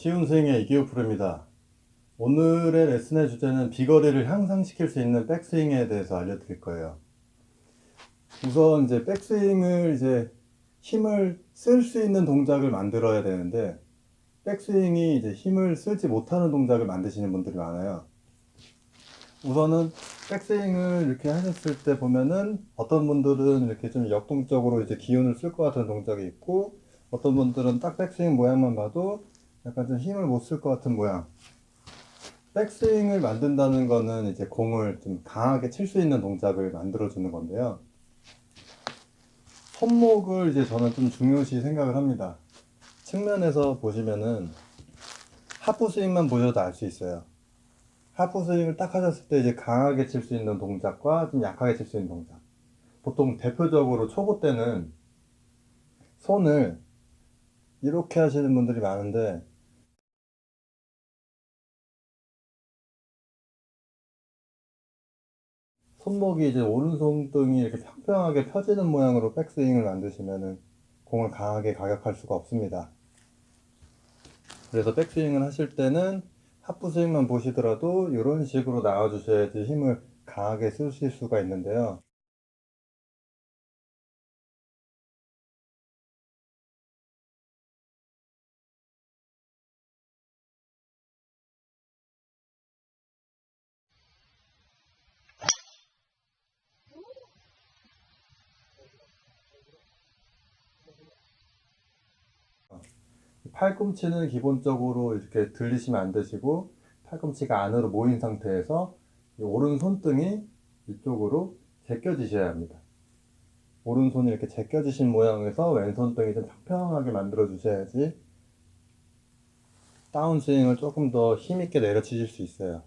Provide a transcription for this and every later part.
안녕하세요. 쉬운 스윙의 이기호 프로입니다. 오늘의 레슨의 주제는 비거리를 향상시킬 수 있는 백스윙에 대해서 알려드릴 거예요. 우선 이제 백스윙을 이제 힘을 쓸 수 있는 동작을 만들어야 되는데 백스윙이 이제 힘을 쓰지 못하는 동작을 만드시는 분들이 많아요. 우선은 백스윙을 이렇게 하셨을 때 보면은 어떤 분들은 이렇게 좀 역동적으로 이제 기운을 쓸 것 같은 동작이 있고 어떤 분들은 딱 백스윙 모양만 봐도 약간 좀 힘을 못 쓸 것 같은 모양. 백스윙을 만든다는 거는 이제 공을 좀 강하게 칠 수 있는 동작을 만들어 주는 건데요. 손목을 이제 저는 좀 중요시 생각을 합니다. 측면에서 보시면은 하프 스윙만 보셔도 알 수 있어요. 하프 스윙을 딱 하셨을 때 이제 강하게 칠 수 있는 동작과 좀 약하게 칠 수 있는 동작. 보통 대표적으로 초보 때는 손을 이렇게 하시는 분들이 많은데 손목이 이제 오른손등이 이렇게 평평하게 펴지는 모양으로 백스윙을 만드시면은 공을 강하게 가격할 수가 없습니다. 그래서 백스윙을 하실 때는 하프 스윙만 보시더라도 이런 식으로 나와 주셔야지 힘을 강하게 쓰실 수가 있는데요. 팔꿈치는 기본적으로 이렇게 들리시면 안 되시고 팔꿈치가 안으로 모인 상태에서 이 오른 손등이 이쪽으로 제껴지셔야 합니다. 오른손이 이렇게 제껴지신 모양에서 왼손등이 좀 평평하게 만들어 주셔야지 다운스윙을 조금 더 힘있게 내려치실 수 있어요.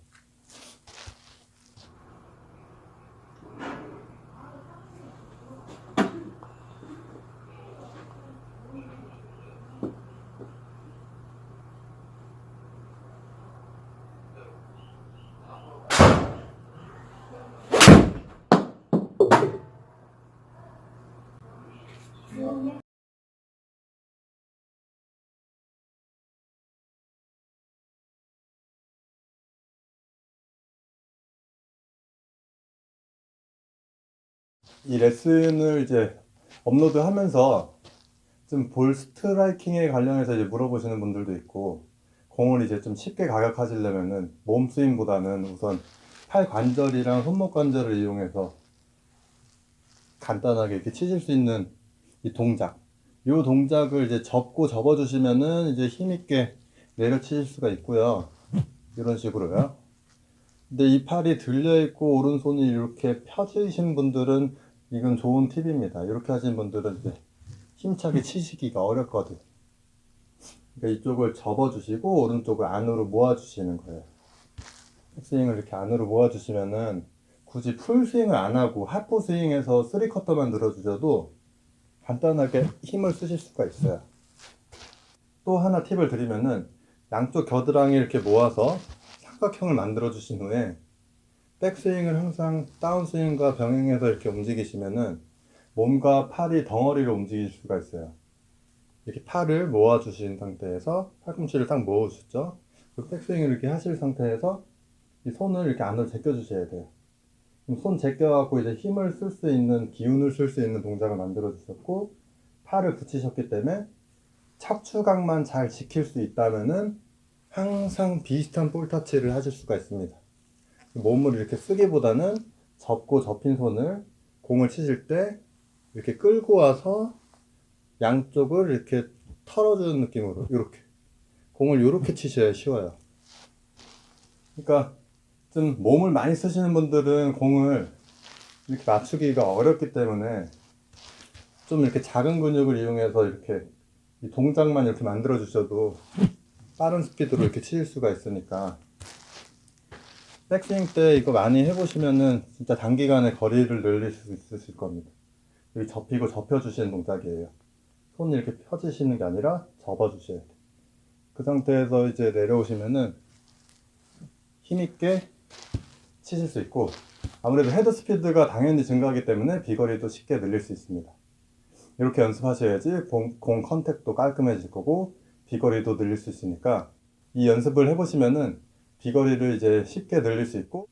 이 레슨을 이제 업로드 하면서 좀 볼 스트라이킹에 관련해서 이제 물어보시는 분들도 있고 공을 이제 좀 쉽게 가격하시려면은 몸 스윙보다는 우선 팔 관절이랑 손목 관절을 이용해서 간단하게 이렇게 치실 수 있는 이 동작. 이 동작을 이제 접고 접어 주시면은 이제 힘있게 내려 치실 수가 있고요. 이런 식으로요. 근데 이 팔이 들려 있고 오른손이 이렇게 펴지신 분들은 이건 좋은 팁입니다. 이렇게 하신 분들은 이제 힘차게 치시기가 어렵거든. 그러니까 이쪽을 접어주시고 오른쪽을 안으로 모아주시는 거예요. 백스윙을 이렇게 안으로 모아주시면은 굳이 풀 스윙을 안 하고 하프 스윙에서 쓰리 커터만 늘어주셔도 간단하게 힘을 쓰실 수가 있어요. 또 하나 팁을 드리면은 양쪽 겨드랑이 이렇게 모아서 삼각형을 만들어 주신 후에 백스윙을 항상 다운스윙과 병행해서 이렇게 움직이시면은 몸과 팔이 덩어리로 움직일 수가 있어요. 이렇게 팔을 모아 주신 상태에서 팔꿈치를 딱 모아 주셨죠. 그 백스윙을 이렇게 하실 상태에서 이 손을 이렇게 안으로 제껴 주셔야 돼요. 손 제껴 갖고 이제 힘을 쓸 수 있는 기운을 쓸 수 있는 동작을 만들어 주셨고 팔을 붙이셨기 때문에 척추각만 잘 지킬 수 있다면은 항상 비슷한 볼 터치를 하실 수가 있습니다. 몸을 이렇게 쓰기보다는 접고 접힌 손을 공을 치실 때 이렇게 끌고 와서 양쪽을 이렇게 털어주는 느낌으로 이렇게 공을 이렇게 치셔야 쉬워요. 그러니까 좀 몸을 많이 쓰시는 분들은 공을 이렇게 맞추기가 어렵기 때문에 좀 이렇게 작은 근육을 이용해서 이렇게 이 동작만 이렇게 만들어 주셔도 빠른 스피드로 이렇게 치실 수가 있으니까 백스윙 때 이거 많이 해보시면은 진짜 단기간에 거리를 늘릴 수 있으실 겁니다. 여기 접히고 접혀주시는 동작이에요. 손이 이렇게 펴지시는 게 아니라 접어주셔야 돼요. 그 상태에서 이제 내려오시면은 힘있게 치실 수 있고 아무래도 헤드 스피드가 당연히 증가하기 때문에 비거리도 쉽게 늘릴 수 있습니다. 이렇게 연습하셔야지 공, 공 컨택도 깔끔해질 거고 비거리도 늘릴 수 있으니까 이 연습을 해보시면은 비거리를 이제 쉽게 늘릴 수 있고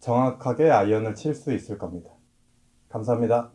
정확하게 아이언을 칠 수 있을 겁니다. 감사합니다.